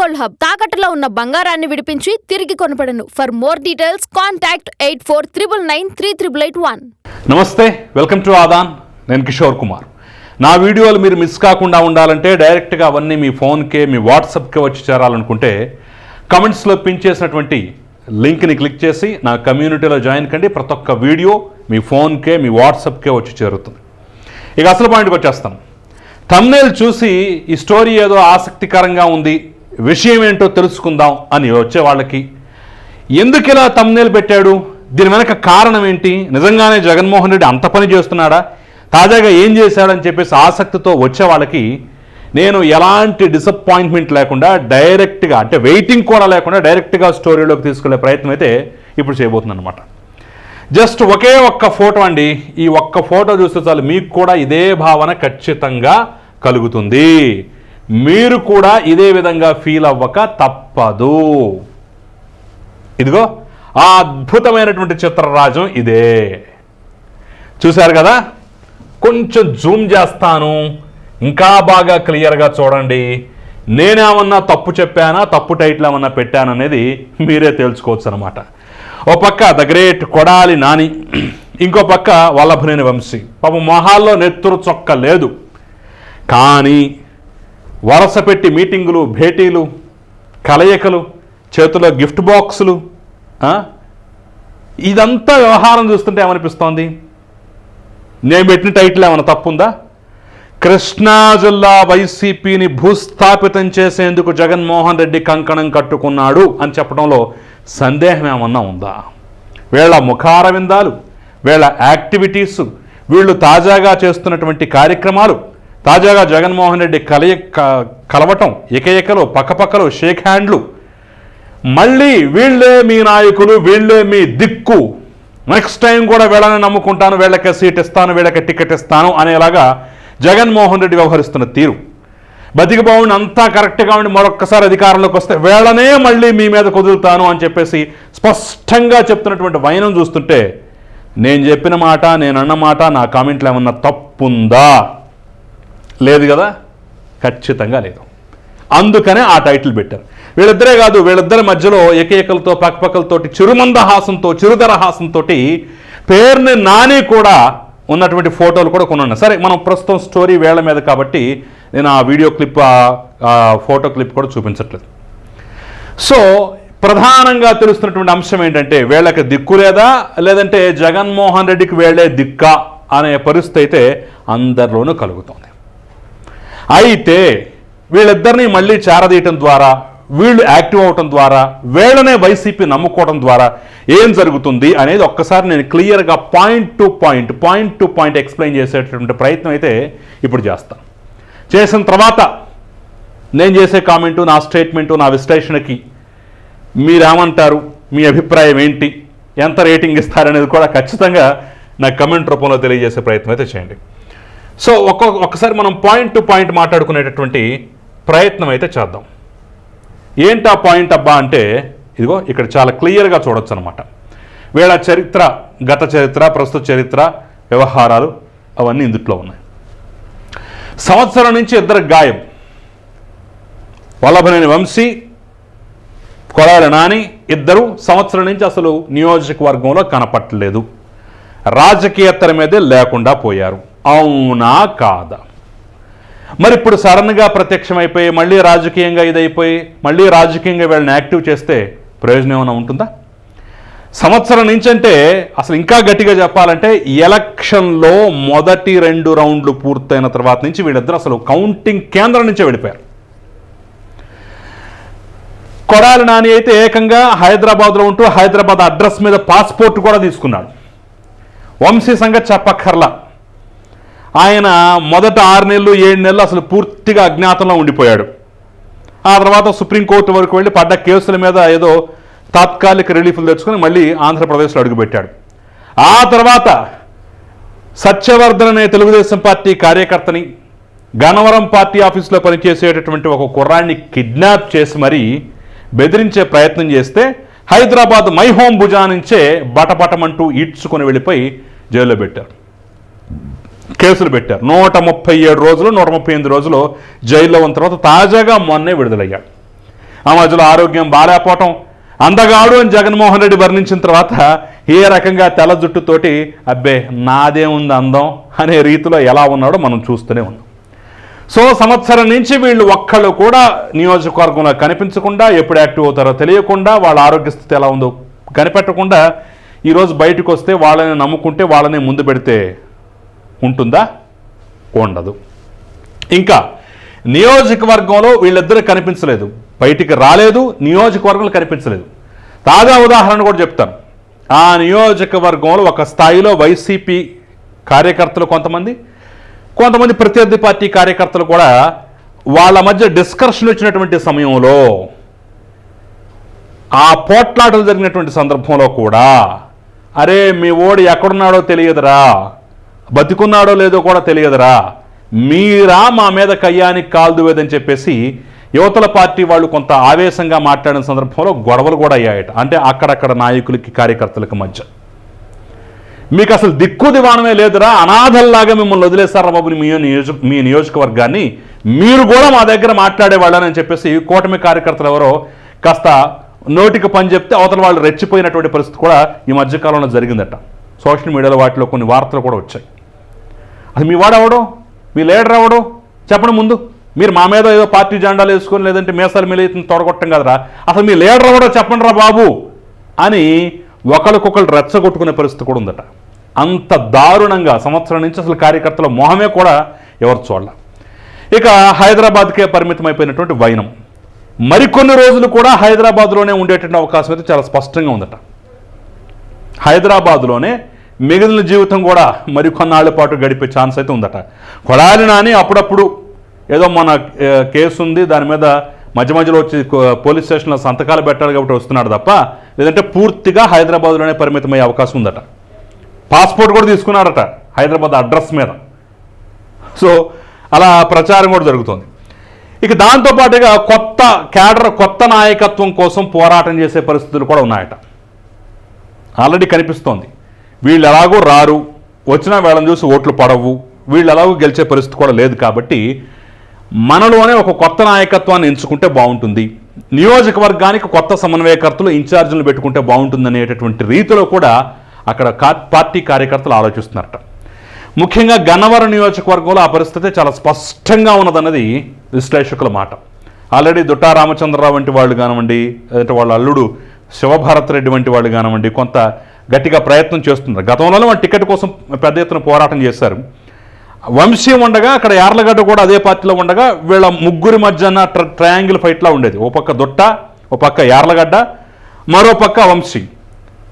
Gold hub. తాకట్టులో ఉన్న బంగారాన్ని విడిపించి తిరిగి కొనపడను for more details contact eight four triple nine three triple eight one నమస్తే వెల్కమ్ టు ఆదాన్ నేను కిషోర్ కుమార్. నా వీడియోలు మీరు మిస్ కాకుండా ఉండాలంటే డైరెక్ట్గా అవన్నీ మీ ఫోన్కే మీ వాట్సాప్కే వచ్చి చేరాలనుకుంటే కమెంట్స్లో పిన్ చేసినటువంటి లింక్ని క్లిక్ చేసి నా కమ్యూనిటీలో జాయిన్ కండి. ప్రతి ఒక్క వీడియో మీ ఫోన్కే మీ వాట్సాప్కే వచ్చి చేరుతుంది. ఇక అసలు పాయింట్కి వచ్చేస్తాం. తమ్నేల్ చూసి ఈ స్టోరీ ఏదో ఆసక్తికరంగా ఉంది. విషయం ఏంటో తెలుసుకుందాం అని వచ్చే వాళ్ళకి. ఎందుకు ఇలా తమ్నేల్ పెట్టాడు? దీని వెనక కారణం ఏంటి? నిజంగానే జగన్మోహన్ రెడ్డి అంత పని చేస్తున్నాడా? తాజాగా ఏం చేశాడని చెప్పేసి ఆసక్తితో వచ్చే వాళ్ళకి నేను ఎలాంటి డిసప్పాయింట్మెంట్ లేకుండా డైరెక్ట్గా అంటే వెయిటింగ్ కూడా లేకుండా డైరెక్ట్గా స్టోరీలోకి తీసుకెళ్ళే ప్రయత్నం అయితే ఇప్పుడు చేయబోతున్నాను అనమాట జస్ట్ ఒకే ఒక్క ఫోటో అండి. ఈ ఒక్క ఫోటో చూస్తే చాలు మీకు కూడా ఇదే భావన ఖచ్చితంగా కలుగుతుంది. మీరు కూడా ఇదే విధంగా ఫీల్ అవ్వక తప్పదు. ఇదిగో ఆ అద్భుతమైనటువంటి చిత్రరాజం ఇదే. చూశారు కదా? కొంచెం జూమ్ చేస్తాను. ఇంకా బాగా క్లియర్గా చూడండి. నేనేమన్నా తప్పు చెప్పానా తప్పు టైటిల్ ఏమన్నా పెట్టాననేది మీరే తెలుసుకోవచ్చు అనమాట ఓ పక్క ద గ్రేట్ కొడాలి నాని ఇంకో పక్క వల్లభనేని వంశీ. పాపం మొహాల్లో నెత్తురు చొక్క లేదు కానీ వరస పెట్టి మీటింగులు భేటీలు కలయికలు చేతిలో గిఫ్ట్ బాక్సులు ఇదంతా వ్యవహారం చూస్తుంటే ఏమనిపిస్తోంది? నేను పెట్టిన టైటిల్ ఏమైనా తప్పుందా? కృష్ణా జిల్లా వైసీపీని భూస్థాపితం చేసేందుకు జగన్మోహన్ రెడ్డి కంకణం కట్టుకున్నాడు అని చెప్పడంలో సందేహం ఏమన్నా ఉందా? వీళ్ళ ముఖారవిందాలు వీళ్ళ యాక్టివిటీస్ వీళ్ళు తాజాగా చేస్తున్నటువంటి కార్యక్రమాలు తాజాగా జగన్మోహన్ రెడ్డి కలయ క- కలవటం ఏకైకలో పక్కపక్కలో షేక్ హ్యాండ్లు. మళ్ళీ వీళ్ళే మీ నాయకులు వీళ్ళే మీ దిక్కు. నెక్స్ట్ టైం కూడా వీళ్ళని నమ్ముకుంటాను వీళ్ళకే సీట్ ఇస్తాను వీళ్ళకి టికెట్ ఇస్తాను అనేలాగా జగన్మోహన్ రెడ్డి వ్యవహరిస్తున్న తీరు. బతికి బాగుండి అంతా కరెక్ట్గా ఉండి మరొక్కసారి అధికారంలోకి వస్తే వీళ్ళనే మళ్ళీ మీ మీద కుదురుతాను అని చెప్పేసి స్పష్టంగా చెప్తున్నటువంటి వైనం చూస్తుంటే నేను చెప్పిన మాట నేను అన్న మాట నా కామెంట్లు ఏమన్నా తప్పుందా? లేదు కదా? ఖచ్చితంగా లేదు. అందుకనే ఆ టైటిల్ పెట్టారు. వీళ్ళిద్దరే కాదు వీళ్ళిద్దరి మధ్యలో ఏకైకలతో పక్కపక్కలతోటి చిరుదర హాసంతో పేరుని నాని కూడా ఉన్నటువంటి ఫోటోలు కూడా కొన్ని ఉన్నాయి సరే మనం ప్రస్తుతం స్టోరీ వేళ మీద కాబట్టి నేను ఆ వీడియో క్లిప్ ఫోటో క్లిప్ కూడా చూపించట్లేదు. సో ప్రధానంగా తెలుస్తున్నటువంటి అంశం ఏంటంటే వీళ్ళకి దిక్కు లేదా? లేదంటే జగన్మోహన్ రెడ్డికి వేళే దిక్కా? అనే పరిస్థితి అయితే అందరిలోనూ కలుగుతోంది. అయితే వీళ్ళిద్దరిని మళ్ళీ చేరదీయటం ద్వారా వీళ్ళు యాక్టివ్ అవటం ద్వారా వీళ్ళనే వైసీపీ నమ్ముకోవడం ద్వారా ఏం జరుగుతుంది అనేది ఒక్కసారి నేను క్లియర్గా point to point point to point explain చేసేటటువంటి ప్రయత్నం అయితే ఇప్పుడు చేస్తాను చేసిన తర్వాత నేను చేసే కామెంటు నా స్టేట్మెంటు నా విశ్లేషణకి మీరేమంటారు? మీ అభిప్రాయం ఏంటి? ఎంత రేటింగ్ ఇస్తారనేది కూడా ఖచ్చితంగా నా కమెంట్ రూపంలో తెలియజేసే ప్రయత్నం అయితే చేయండి. సో ఒక్కొక్క ఒక్కసారి మనం పాయింట్ టు పాయింట్ మాట్లాడుకునేటటువంటి ప్రయత్నం అయితే చేద్దాం. ఏంటి ఆ పాయింట్ అబ్బా అంటే ఇదిగో ఇక్కడ చాలా క్లియర్గా చూడొచ్చు అనమాట వీళ్ళ చరిత్ర గత చరిత్ర ప్రస్తుత చరిత్ర వ్యవహారాలు అవన్నీ ఇందుట్లో ఉన్నాయి. సంవత్సరం నుంచి ఇద్దరు గాయం వల్లభనేని వంశీ కొడాలి నాని ఇద్దరు సంవత్సరం నుంచి అసలు నియోజకవర్గంలో కనపట్టలేదు రాజకీయత్తర మీదే లేకుండా పోయారు. అవునా కాదా? మరి ఇప్పుడు సడన్గా ప్రత్యక్షమైపోయి మళ్ళీ రాజకీయంగా ఇదైపోయి మళ్ళీ రాజకీయంగా వీళ్ళని యాక్టివ్ చేస్తే ప్రయోజనం ఏమైనా ఉంటుందా? సంవత్సరం నుంచి అంటే అసలు ఇంకా గట్టిగా చెప్పాలంటే ఎలక్షన్లో మొదటి రెండు రౌండ్లు పూర్తయిన తర్వాత నుంచి వీళ్ళిద్దరు అసలు కౌంటింగ్ కేంద్రం నుంచే వెళ్ళిపోయారు. కొడాలి నాని అయితే ఏకంగా హైదరాబాద్లో ఉంటూ హైదరాబాద్ అడ్రస్ మీద పాస్పోర్ట్ కూడా తీసుకున్నాడు. వంశీ సంగతి చెప్పక్కర్లా. ఆయన మొదట ఆరు నెలలు ఏడు నెలలు అసలు పూర్తిగా అజ్ఞాతంలో ఉండిపోయాడు. ఆ తర్వాత సుప్రీంకోర్టు వరకు వెళ్ళి పడ్డ కేసుల మీద ఏదో తాత్కాలిక రిలీఫ్లు తెచ్చుకొని మళ్ళీ ఆంధ్రప్రదేశ్లో అడుగుపెట్టాడు. ఆ తర్వాత సత్యవర్ధన్ అనే తెలుగుదేశం పార్టీ కార్యకర్తని గణవరం పార్టీ ఆఫీసులో పనిచేసేటటువంటి ఒక కుర్రాన్ని కిడ్నాప్ చేసి మరీ బెదిరించే ప్రయత్నం చేస్తే హైదరాబాద్ మై హోమ్ భుజా నుంచే బటబటమంటూ ఈడ్చుకొని వెళ్ళిపోయి జైల్లో పెట్టారు. కేసులు పెట్టారు. నూట ముప్పై ఏడు రోజులు నూట ముప్పై ఎనిమిది రోజులు జైల్లో ఉన్న తర్వాత తాజాగా మొన్నే విడుదలయ్యాడు ఆ మధ్యలో ఆరోగ్యం బాగాలేకపోవటం అందగాడు అని జగన్మోహన్ రెడ్డి వర్ణించిన తర్వాత ఏ రకంగా తెల్ల జుట్టుతోటి అబ్బే నాదేముంది అందం అనే రీతిలో ఎలా ఉన్నాడో మనం చూస్తూనే ఉన్నాం. సో సంవత్సరం నుంచి వీళ్ళు ఒక్కళ్ళు కూడా నియోజకవర్గంలో కనిపించకుండా ఎప్పుడు యాక్టివ్ అవుతారో తెలియకుండా వాళ్ళ ఆరోగ్య స్థితి ఎలా ఉందో కనిపెట్టకుండా ఈరోజు బయటకు వస్తే వాళ్ళని నమ్ముకుంటే వాళ్ళని ముందు పెడితే ఉంటుందా? ఉండదు. ఇంకా నియోజకవర్గంలో వీళ్ళిద్దరు కనిపించలేదు. బయటికి రాలేదు నియోజకవర్గంలో కనిపించలేదు. తాజా ఉదాహరణ కూడా చెప్తాను. ఆ నియోజకవర్గంలో ఒక స్థాయిలో వైసీపీ కార్యకర్తలు కొంతమంది కొంతమంది ప్రత్యర్థి పార్టీ కార్యకర్తలు కూడా వాళ్ళ మధ్య డిస్కషన్ వచ్చినటువంటి సమయంలో ఆ పోట్లాటలు జరిగినటువంటి సందర్భంలో కూడా అరే మీ ఓడి ఎక్కడున్నాడో తెలియదురా. బతికున్నాడో లేదో కూడా తెలియదురా. మీరా మా మీద కయ్యానికి కాల్దువేదని చెప్పేసి యువతల పార్టీ వాళ్ళు కొంత ఆవేశంగా మాట్లాడిన సందర్భంలో గొడవలు కూడా అయ్యాయట. అంటే అక్కడక్కడ నాయకులకి కార్యకర్తలకు మధ్య. మీకు అసలు దిక్కు దివాణమే లేదురా. అనాథల్లాగా మిమ్మల్ని వదిలేస్తారా బాబు మీ నియోజక మీ నియోజకవర్గాన్ని? మీరు కూడా మా దగ్గర మాట్లాడేవాళ్ళని చెప్పేసి కూటమి కార్యకర్తలు ఎవరో కాస్త నోటికి పని చెప్తే అవతల వాళ్ళు రెచ్చిపోయినటువంటి పరిస్థితి కూడా ఈ మధ్యకాలంలో జరిగిందట. సోషల్ మీడియాలో వాటిలో కొన్ని వార్తలు కూడా వచ్చాయి. అది మీ వాడు అవడం మీ లీడర్ అవడం చెప్పండి ముందు. మీరు మా మీద ఏదో పార్టీ జెండాలు వేసుకొని లేదంటే మేసాలు మీద తొడగొట్టం కదరా? అసలు మీ లీడర్ అవడో చెప్పండి రా బాబు. అని ఒకరికొకరు రెచ్చగొట్టుకునే పరిస్థితి కూడా ఉందట. అంత దారుణంగా సంవత్సరం నుంచి అసలు కార్యకర్తల మొహమే కూడా ఎవరు చూడాల. ఇక హైదరాబాద్కే పరిమితం అయిపోయినటువంటి వైనం. మరికొన్ని రోజులు కూడా హైదరాబాద్లోనే ఉండేటువంటి అవకాశం అయితే చాలా స్పష్టంగా ఉందట. హైదరాబాద్లోనే మిగిలిన జీవితం కూడా మరికొన్నాళ్ళ పాటు గడిపే ఛాన్స్ అయితే ఉందట. కొడాలి నాని అప్పుడప్పుడు ఏదో మన కేసు ఉంది దాని మీద మధ్య మధ్యలో వచ్చి పోలీస్ స్టేషన్లో సంతకాలు పెట్టాలి కాబట్టి వస్తున్నాడు తప్ప లేదంటే పూర్తిగా హైదరాబాద్లోనే పరిమితమయ్యే అవకాశం ఉందట. పాస్పోర్ట్ కూడా తీసుకున్నారట హైదరాబాద్ అడ్రస్ మీద. సో అలా ప్రచారం కూడా జరుగుతుంది. ఇక దాంతోపాటుగా కొత్త క్యాడర్ కొత్త నాయకత్వం కోసం పోరాటం చేసే పరిస్థితులు కూడా ఉన్నాయట. ఆల్రెడీ కనిపిస్తోంది. వీళ్ళు ఎలాగో రారు. వచ్చిన వేళను చూసి ఓట్లు పడవు. వీళ్ళు ఎలాగో గెలిచే పరిస్థితి కూడా లేదు కాబట్టి మనలోనే ఒక కొత్త నాయకత్వాన్ని ఎంచుకుంటే బాగుంటుంది. నియోజకవర్గానికి కొత్త సమన్వయకర్తలు ఇన్ఛార్జీలు పెట్టుకుంటే బాగుంటుంది అనేటటువంటి రీతిలో కూడా అక్కడ కా- పార్టీ కార్యకర్తలు ఆలోచిస్తున్నారట. ముఖ్యంగా గన్నవరం నియోజకవర్గంలో ఆ పరిస్థితి చాలా స్పష్టంగా ఉన్నదన్నది విశ్లేషకుల మాట. ఆల్రెడీ దుట్టా రామచంద్రరావు వంటి వాళ్ళు కానివ్వండి అంటే వాళ్ళ అల్లుడు శివభారత్ రెడ్డి వంటి వాళ్ళు కానివ్వండి కొంత గట్టిగా ప్రయత్నం చేస్తున్నారు. గతంలోనే వాళ్ళు టికెట్ కోసం పెద్ద ఎత్తున పోరాటం చేశారు. వంశీ ఉండగా అక్కడ యార్లగడ్డ కూడా అదే పార్టీలో ఉండగా వీళ్ళ ముగ్గురి మధ్యన ట్ర ట్రయాంగిల్ ఫైట్లా ఉండేది. ఓ పక్క దొట్ట ఓ పక్క యార్లగడ్డ మరో పక్క వంశీ.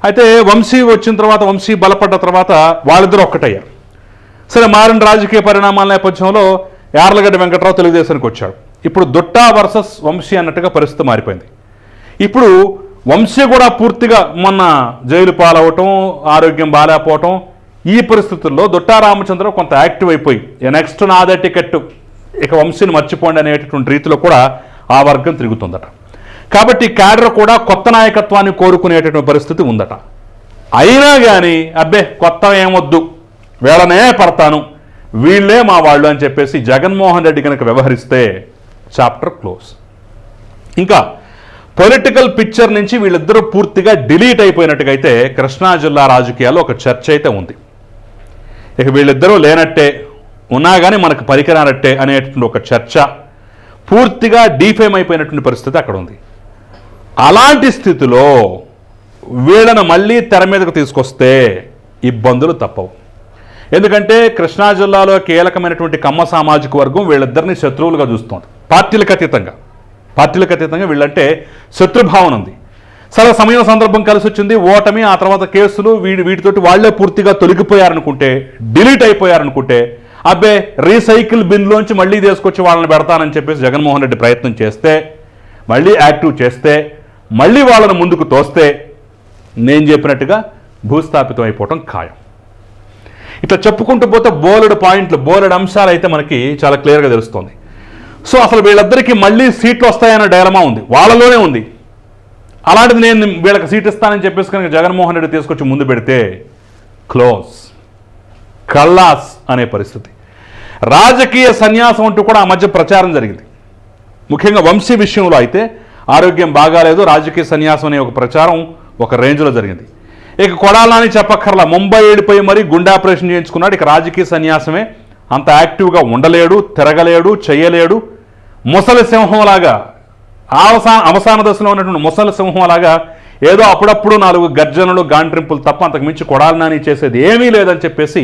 అయితే వంశీ వచ్చిన తర్వాత వంశీ బలపడ్డ తర్వాత వాళ్ళిద్దరూ ఒక్కటయ్యారు. సరే మారిన రాజకీయ పరిణామాల నేపథ్యంలో యార్లగడ్డ వెంకట్రావు తెలుగుదేశానికి వచ్చాడు. ఇప్పుడు దుట్టా వర్సెస్ వంశీ అన్నట్టుగా పరిస్థితి మారిపోయింది. ఇప్పుడు వంశీ కూడా పూర్తిగా మొన్న జైలు పాలవటం ఆరోగ్యం బాగాలేకపోవటం ఈ పరిస్థితుల్లో దుట్టా రామచంద్ర కొంత యాక్టివ్ అయిపోయి నెక్స్ట్ నాదే టికెట్? ఇక వంశీని మర్చిపోండి అనేటటువంటి రీతిలో కూడా ఆ వర్గం తిరుగుతుందట. కాబట్టి క్యాడర్ కూడా కొత్త నాయకత్వాన్ని కోరుకునేటటువంటి పరిస్థితి ఉందట. అయినా కానీ అబ్బే కొత్త ఏమొద్దు? వీళ్ళనే పడతాను. వీళ్ళే మా వాళ్ళు అని చెప్పేసి జగన్మోహన్ రెడ్డి కనుక వ్యవహరిస్తే చాప్టర్ క్లోజ్. ఇంకా పొలిటికల్ పిక్చర్ నుంచి వీళ్ళిద్దరూ పూర్తిగా డిలీట్ అయిపోయినట్టుగా అయితే కృష్ణా జిల్లా రాజకీయాల్లో ఒక చర్చ అయితే ఉంది. ఇక వీళ్ళిద్దరూ లేనట్టే ఉన్నా కానీ మనకు పరికరానట్టే అనేటువంటి ఒక చర్చ పూర్తిగా డీఫేమ్ అయిపోయినటువంటి పరిస్థితి అక్కడ ఉంది. అలాంటి స్థితిలో వీళ్ళను మళ్ళీ తెర మీదకు తీసుకొస్తే ఇబ్బందులు తప్పవు. ఎందుకంటే కృష్ణా జిల్లాలో కీలకమైనటువంటి కమ్మ సామాజిక వర్గం వీళ్ళిద్దరిని శత్రువులుగా చూస్తోంది పార్టీలకు అతీతంగా. పార్టీలకు అతీతంగా వీళ్ళంటే శత్రుభావన ఉంది. సరే సమయం సందర్భం కలిసి వచ్చింది ఓటమి ఆ తర్వాత కేసులు వీడి వీటితోటి వాళ్ళే పూర్తిగా తొలగిపోయారనుకుంటే డిలీట్ అయిపోయారనుకుంటే అబ్బే రీసైకిల్ బిన్లోంచి మళ్ళీ తీసుకొచ్చి వాళ్ళని పెడతానని చెప్పేసి జగన్మోహన్ రెడ్డి ప్రయత్నం చేస్తే మళ్ళీ యాక్టివ్ చేస్తే మళ్ళీ వాళ్ళని ముందుకు తోస్తే నేను చెప్పినట్టుగా భూస్థాపితం అయిపోవటం ఖాయం. ఇట్లా చెప్పుకుంటూ పోతే బోలెడు పాయింట్లు బోలెడు అంశాలు అయితే మనకి చాలా క్లియర్గా తెలుస్తుంది. సో అసలు వీళ్ళిద్దరికీ మళ్ళీ సీట్లు వస్తాయన్న డైలమా ఉంది. వాళ్ళలోనే ఉంది. అలాంటిది నేను వీళ్ళకి సీట్ ఇస్తానని చెప్పేసి కనుక జగన్మోహన్ రెడ్డి తీసుకొచ్చి ముందు పెడితే క్లోజ్. కల్లాస్ అనే పరిస్థితి. రాజకీయ సన్యాసం అంటూ కూడా ఆ మధ్య ప్రచారం జరిగింది. ముఖ్యంగా వంశీ విషయంలో అయితే ఆరోగ్యం బాగాలేదు రాజకీయ సన్యాసం అనే ఒక ప్రచారం ఒక రేంజ్లో జరిగింది. ఇక కొడాలని చెప్పక్కర్లా ముంబై ఏడిపోయి మరీ గుండె ఆపరేషన్ చేయించుకున్నాడు. ఇక రాజకీయ సన్యాసమే అంత యాక్టివ్గా ఉండలేడు తిరగలేడు చేయలేడు. ముసలి సింహంలాగా అవసాన అవసాన దశలో ఉన్నటువంటి ముసలి సింహంలాగా ఏదో అప్పుడప్పుడు నాలుగు గర్జనలు గాంట్రింపులు తప్ప అంతకు మించి కొడాలని చేసేది ఏమీ లేదని చెప్పేసి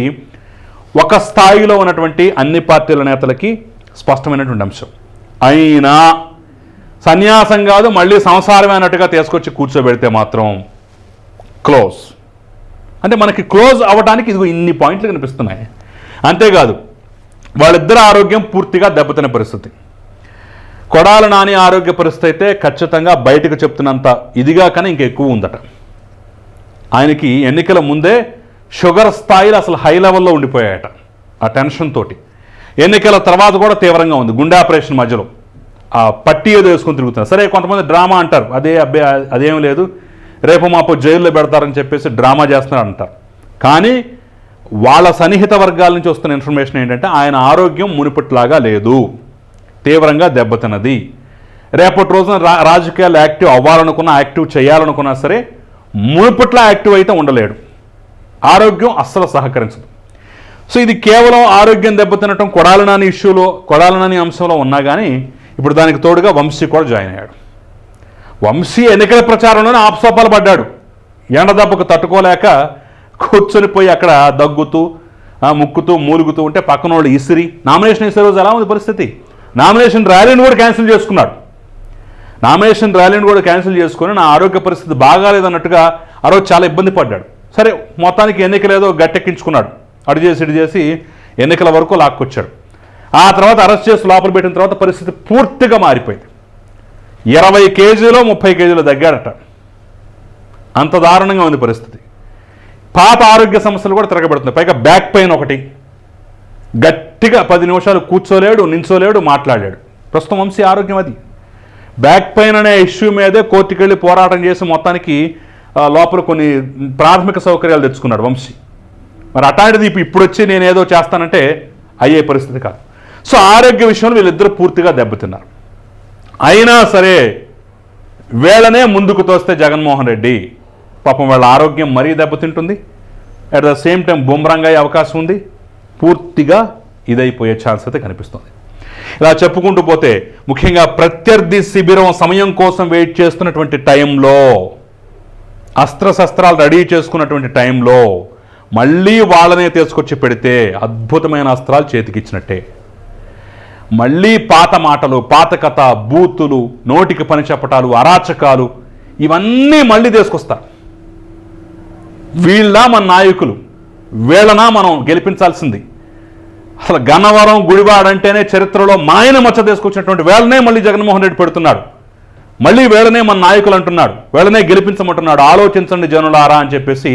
ఒక స్థాయిలో ఉన్నటువంటి అన్ని పార్టీల నేతలకి స్పష్టమైనటువంటి అంశం. అయినా సన్యాసం కాదు మళ్ళీ సంసారమే అన్నట్టుగా తీసుకొచ్చి కూర్చోబెడితే మాత్రం క్లోజ్. అంటే మనకి క్లోజ్ అవ్వడానికి ఇది ఇన్ని పాయింట్లు కనిపిస్తున్నాయి. అంతేకాదు వాళ్ళిద్దరి ఆరోగ్యం పూర్తిగా దెబ్బతిన పరిస్థితి. కొడాల నాని ఆరోగ్య పరిస్థితి అయితే ఖచ్చితంగా బయటకు చెప్తున్నంత ఇదిగా కానీ ఇంకెక్కువ ఉందట. ఆయనకి ఎన్నికల ముందే షుగర్ స్థాయిలు అసలు హై లెవెల్లో ఉండిపోయాయట ఆ టెన్షన్ తోటి. ఎన్నికల తర్వాత కూడా తీవ్రంగా ఉంది గుండె ఆపరేషన్ మధ్యలో. ఆ పట్టి ఏదో వేసుకొని తిరుగుతున్నారు. సరే కొంతమంది డ్రామా అంటారు అదే అబ్బే అదేం లేదు రేపు మాపు జైల్లో పెడతారని చెప్పేసి డ్రామా చేస్తున్నారు అంటారు కానీ వాళ్ళ సన్నిహిత వర్గాల నుంచి వస్తున్న ఇన్ఫర్మేషన్ ఏంటంటే ఆయన ఆరోగ్యం మునిపట్లాగా లేదు. తీవ్రంగా దెబ్బతిన్నది. రేపటి రోజున రా రాజకీయాలు యాక్టివ్ అవ్వాలనుకున్నా యాక్టివ్ చేయాలనుకున్నా సరే మునిపట్లా యాక్టివ్ అయితే ఉండలేడు. ఆరోగ్యం అస్సలు సహకరించదు. సో ఇది కేవలం ఆరోగ్యం దెబ్బతినటం కొడాలనాని ఇష్యూలో కొడాలనాని అంశంలో ఉన్నా కానీ ఇప్పుడు దానికి తోడుగా వంశీ కూడా జాయిన్ అయ్యాడు. వంశీ ఎన్నికల ప్రచారంలోనే ఆప్సోపాలు పడ్డాడు. ఎండ దెబ్బకు తట్టుకోలేక కూర్చొని పోయి అక్కడ దగ్గుతూ ముక్కుతూ మూలుగుతూ ఉంటే పక్కన వాళ్ళు ఇసిరి. నామినేషన్ ఇసే రోజు ఎలా ఉంది పరిస్థితి? నామినేషన్ ర్యాలీని కూడా క్యాన్సిల్ చేసుకున్నాడు. నామినేషన్ ర్యాలీని కూడా క్యాన్సిల్ చేసుకుని నా ఆరోగ్య పరిస్థితి బాగాలేదన్నట్టుగా ఆ రోజు చాలా ఇబ్బంది పడ్డాడు. సరే మొత్తానికి ఎన్నికలేదో గట్టెక్కించుకున్నాడు. అడు చేసి ఇటు చేసి ఎన్నికల వరకు లాక్కొచ్చాడు. ఆ తర్వాత అరెస్ట్ చేసి లోపల పెట్టిన తర్వాత పరిస్థితి పూర్తిగా మారిపోయింది. ఇరవై కేజీలో ముప్పై కేజీలు తగ్గాడట. అంత దారుణంగా ఉంది పరిస్థితి. పాత ఆరోగ్య సమస్యలు కూడా తిరగబడుతున్నాయి. పైగా బ్యాక్ పెయిన్ ఒకటి. గట్టిగా పది నిమిషాలు కూర్చోలేడు నించోలేడు మాట్లాడాడు. ప్రస్తుతం వంశీ ఆరోగ్యం అది. బ్యాక్ పెయిన్ అనే ఇష్యూ మీదే కోర్టుకి వెళ్ళి పోరాటం చేసి మొత్తానికి లోపల కొన్ని ప్రాథమిక సౌకర్యాలు తెచ్చుకున్నాడు వంశీ. మరి అటాంటిది ఇప్పుడు వచ్చి నేను ఏదో చేస్తానంటే అయ్యే పరిస్థితి కాదు. సో ఆరోగ్య విషయంలో వీళ్ళిద్దరూ పూర్తిగా దెబ్బతిన్నారు. అయినా సరే వేళనే ముందుకు తోస్తే జగన్మోహన్ రెడ్డి పాపం వాళ్ళ ఆరోగ్యం మరీ దెబ్బతింటుంది. At the same time boomerang అయ్యే అవకాశం ఉంది. పూర్తిగా ఇదైపోయే ఛాన్స్ అయితే కనిపిస్తుంది. ఇలా చెప్పుకుంటూ పోతే ముఖ్యంగా ప్రత్యర్థి శిబిరం సమయం కోసం వెయిట్ చేస్తున్నటువంటి టైంలో అస్త్రశస్త్రాలు రెడీ చేసుకున్నటువంటి టైంలో మళ్ళీ వాళ్ళనే తీసుకొచ్చి పెడితే అద్భుతమైన అస్త్రాలు చేతికిచ్చినట్టే. మళ్ళీ పాత మాటలు పాత కథ బూతులు నోటికి పని చెప్పటాలు అరాచకాలు ఇవన్నీ మళ్ళీ తీసుకొస్తారు వీళ్ళ మన నాయకులు వీళ్ళనా మనం గెలిపించాల్సింది. అసలు గన్నవరం గుడివాడ అంటేనే చరిత్రలో మాయన మచ్చ తీసుకొచ్చినటువంటి వేళనే మళ్ళీ జగన్మోహన్ రెడ్డి పెడుతున్నాడు. మళ్ళీ వేళనే మన నాయకులు అంటున్నాడు. వేళనే గెలిపించమంటున్నాడు. ఆలోచించండి జనులారా అని చెప్పేసి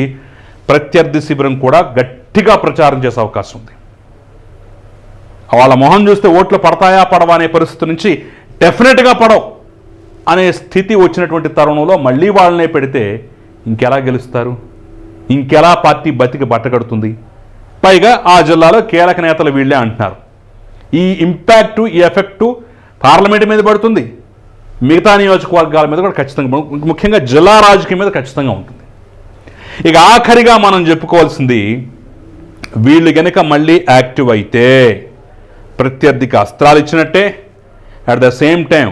ప్రత్యర్థి శిబిరం కూడా గట్టిగా ప్రచారం చేసే అవకాశం ఉంది. వాళ్ళ మొహం చూస్తే ఓట్లు పడతాయా పడవా అనే పరిస్థితి నుంచి డెఫినెట్గా పడవు అనే స్థితి వచ్చినటువంటి తరుణంలో మళ్ళీ వాళ్ళనే పెడితే ఇంకెలా గెలుస్తారు? ఇంకెలా పార్టీ బతికి బట్టగడుతుంది? పైగా ఆ జిల్లాలో కీలక నేతలు వీళ్ళే అంటున్నారు. ఈ ఇంపాక్టు ఈ ఎఫెక్టు పార్లమెంట్ మీద పడుతుంది. మిగతా నియోజకవర్గాల మీద కూడా ఖచ్చితంగా ముఖ్యంగా జిల్లా రాజకీయం మీద ఖచ్చితంగా ఉంటుంది. ఇక ఆఖరిగా మనం చెప్పుకోవాల్సింది వీళ్ళు గనక మళ్ళీ యాక్టివ్ అయితే ప్రత్యర్థికి అస్త్రాలు ఇచ్చినట్టే అట్ ద సేమ్ టైం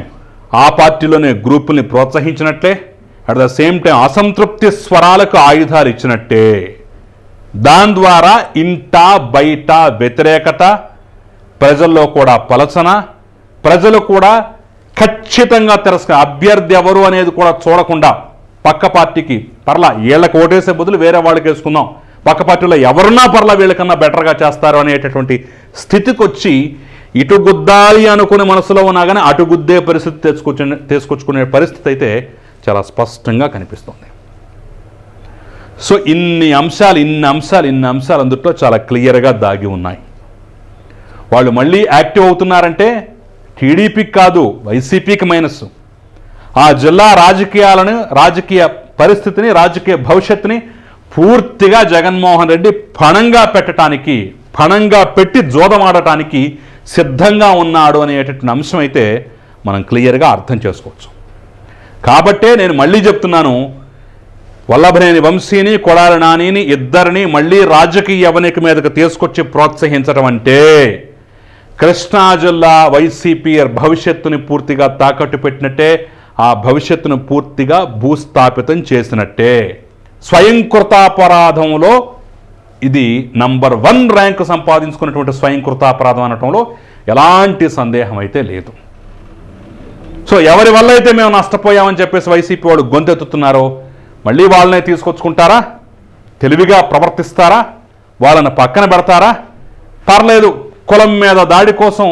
ఆ పార్టీలోనే గ్రూపుల్ని ప్రోత్సహించినట్లే అట్ ద సేమ్ టైం అసంతృప్తి స్వరాలకు ఆయుధాలు ఇచ్చినట్టే. దాని ద్వారా ఇంట బయట వ్యతిరేకత ప్రజల్లో కూడా పలచన ప్రజలు కూడా ఖచ్చితంగా తిరస్కరి అభ్యర్థి ఎవరు అనేది కూడా చూడకుండా పక్క పార్టీకి పర్లా వీళ్ళకి ఓటేసే బదులు వేరే వాళ్ళకి వేసుకుందాం పక్క పార్టీలో ఎవరున్నా పర్లా వీళ్ళకన్నా బెటర్గా చేస్తారు అనేటటువంటి స్థితికి వచ్చి ఇటు గుద్దాలి అనుకునే మనసులో ఉన్నా కానీ అటు గుద్దే పరిస్థితి తెచ్చుకొచ్చిన తీసుకొచ్చుకునే పరిస్థితి అయితే చాలా స్పష్టంగా కనిపిస్తుంది. సో ఇన్ని అంశాలు ఇన్ని అంశాలు ఇన్ని అంశాలు అందుట్లో చాలా క్లియర్గా దాగి ఉన్నాయి. వాళ్ళు మళ్ళీ యాక్టివ్ అవుతున్నారంటే టీడీపీకి కాదు వైసీపీకి మైనస్. ఆ జిల్లా రాజకీయాలను రాజకీయ పరిస్థితిని రాజకీయ భవిష్యత్తుని పూర్తిగా జగన్మోహన్ రెడ్డి పణంగా పెట్టడానికి పణంగా పెట్టి జోదమాడటానికి సిద్ధంగా ఉన్నాడు అనేటటువంటి అంశం అయితే మనం క్లియర్గా అర్థం చేసుకోవచ్చు. కాబట్టే నేను మళ్ళీ చెప్తున్నాను వల్లభనేని వంశీని కొడాల నానిని ఇద్దరిని మళ్ళీ రాజకీయ అవనిక మీదకు తీసుకొచ్చి ప్రోత్సహించడం అంటే కృష్ణా జిల్లా వైసీపీ భవిష్యత్తుని పూర్తిగా తాకట్టు పెట్టినట్టే ఆ భవిష్యత్తును పూర్తిగా భూస్థాపితం చేసినట్టే. స్వయంకృతాపరాధంలో ఇది నంబర్ వన్ ర్యాంకు సంపాదించుకున్నటువంటి స్వయంకృతాపరాధం అనటంలో ఎలాంటి సందేహం అయితే లేదు. సో ఎవరి వల్ల అయితే మేము నష్టపోయామని చెప్పేసి వైసీపీ వాళ్ళు గొంతెత్తుతున్నారో మళ్ళీ వాళ్ళనే తీసుకొచ్చుకుంటారా? తెలివిగా ప్రవర్తిస్తారా? వాళ్ళని పక్కన పెడతారా? పర్లేదు కులం మీద దాడి కోసం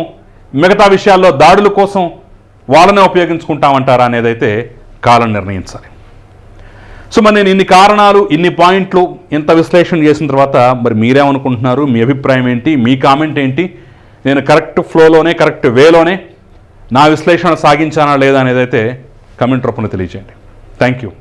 మిగతా విషయాల్లో దాడుల కోసం వాళ్ళనే ఉపయోగించుకుంటామంటారా అనేదైతే కాలం నిర్ణయించాలి. సో మరి నేను ఇన్ని కారణాలు ఇన్ని పాయింట్లు ఇంత విశ్లేషణ చేసిన తర్వాత మరి మీరేమనుకుంటున్నారు? మీ అభిప్రాయం ఏంటి? మీ కామెంట్ ఏంటి? నేను కరెక్ట్ ఫ్లోలోనే కరెక్ట్ వేలోనే నా విశ్లేషణ సాగించానా లేదా అనేది అయితే కమెంట్ రూపంలో తెలియజేయండి థ్యాంక్ యూ